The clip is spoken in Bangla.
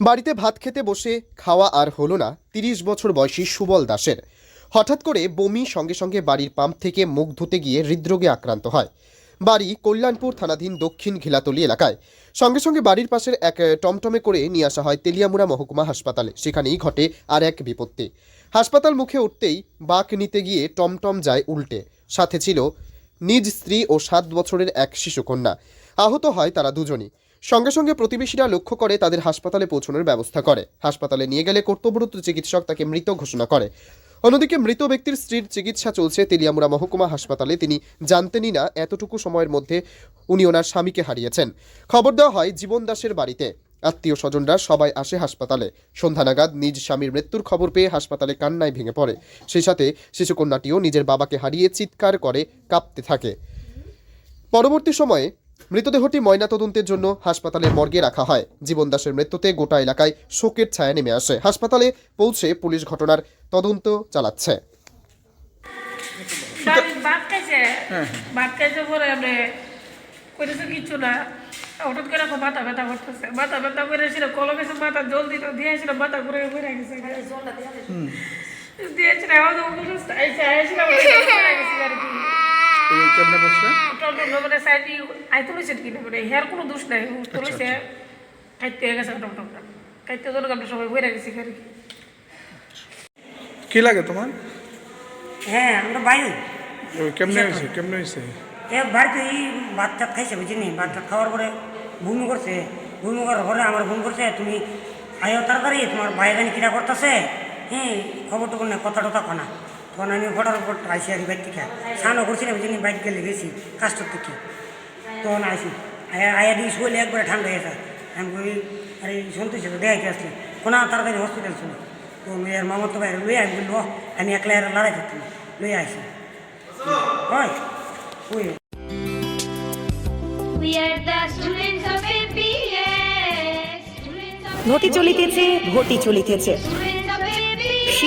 বাড়িতে ভাত খেতে বসে খাওয়া আর হলো না তিরিশ বছর বয়সী সুবল দাসের। হঠাৎ করে বমি সঙ্গে সঙ্গে বাড়ির পাম্প থেকে মুখ ধুতে গিয়ে হৃদরোগে আক্রান্ত হয়। বাড়ি কল্যাণপুর থানাধীন দক্ষিণ ঘিলাতলি এলাকায়। সঙ্গে সঙ্গে বাড়ির পাশের এক টমটমে করে নিয়ে আসা হয় তেলিয়ামুড়া মহকুমা হাসপাতালে। সেখানেই ঘটে আর এক বিপত্তি। হাসপাতাল মুখে উঠতেই বাঁক নিতে গিয়ে টমটম যায় উল্টে। সাথে ছিল নিজ স্ত্রী ও সাত বছরের এক শিশুকন্যা। আহত হয় তারা দুজনই। সঙ্গে সঙ্গে প্রতিবেশীরা লক্ষ্য করে তাদের হাসপাতালে পৌঁছানোর ব্যবস্থা করে। হাসপাতালে নিয়ে গেলে কর্তব্যরত চিকিৎসক তাকে মৃত ঘোষণা করে। অন্যদিকে মৃত ব্যক্তির স্ত্রীর চিকিৎসা চলছে তেলিয়ামুড়া মহকুমা হাসপাতালে। তিনি জানতেনই না এতটুকু সময়ের মধ্যে উনি ওনার স্বামীকে হারিয়েছেন। খবর দেওয়া হয় জীবন দাসের বাড়িতে। আত্মীয় স্বজনরা সবাই আসে হাসপাতালে। সন্ধ্যা নাগাদ নিজ স্বামীর মৃত্যুর খবর পেয়ে হাসপাতালে কান্নায় ভেঙে পড়ে। সেই সাথে শিশুকন্যাটিও নিজের বাবাকে হারিয়ে চিৎকার করে কাঁপতে থাকে। পরবর্তী সময়ে মৃতদেহটি ময়নাতদন্তের জন্য হাসপাতালের মর্গে রাখা হয়। জীবন দাসের মৃত্যুতে গোটা এলাকায় শোকের ছায়া নেমে আসে। হাসপাতালে পৌঁছে পুলিশ ঘটনার তদন্ত চালাচ্ছে। করেছে কিছু না। হঠাৎ করে এখন মাথা ব্যথা করতেছে। মাথা ব্যথা করে ছিল কলম গেছে মাথা জল দিত দিয়েছিল মাথা ঘুরে ঘুরে গেছে। দিয়েছিল আমার তো আইসে আইসিলাম আর কি। তুমি কেমনে সাইড কি না কোনো দোষ নাই তুলেছে খাইতে গেছে টমটমটা আমরা সবাই কি লাগে তোমার? হ্যাঁ আমরা বাইরে। কেমনে হয়েছে? কেমনে হয়েছে? এ বাড়িতে এই ভাত টাত খাইছে বুঝিনি? ভাত টাত খাওয়ার পরে বমি করছে। বমি করার পরে আমার বমি করছে তুমি আয়ো তাড়াতাড়ি তোমার ভাই কিনা করতেছে। হ্যাঁ খবর টবর নেই কথা টথা কনা তখন আমি ফটার উপর আইসি আর বাইক থেকে। স্নানও করছি না বুঝিনি বাইক গেলে গেছি কাস্টর থেকে। তখন আইসি আয়া আয়া দিয়ে শুলে একবারে ঠান্ডা হয়ে গেছে আমি বলি আরে তো দেখাইতে আসলে। কোনা তাড়াতাড়ি হসপিটাল ছিল তো মেয়ের মামার তো বাইরে লই আমি বলল আমি একলা এর লড়াই করতাম লই আইসি। হয় ওই। ঘটি চলিতেছে ঘটি চলিতেছে.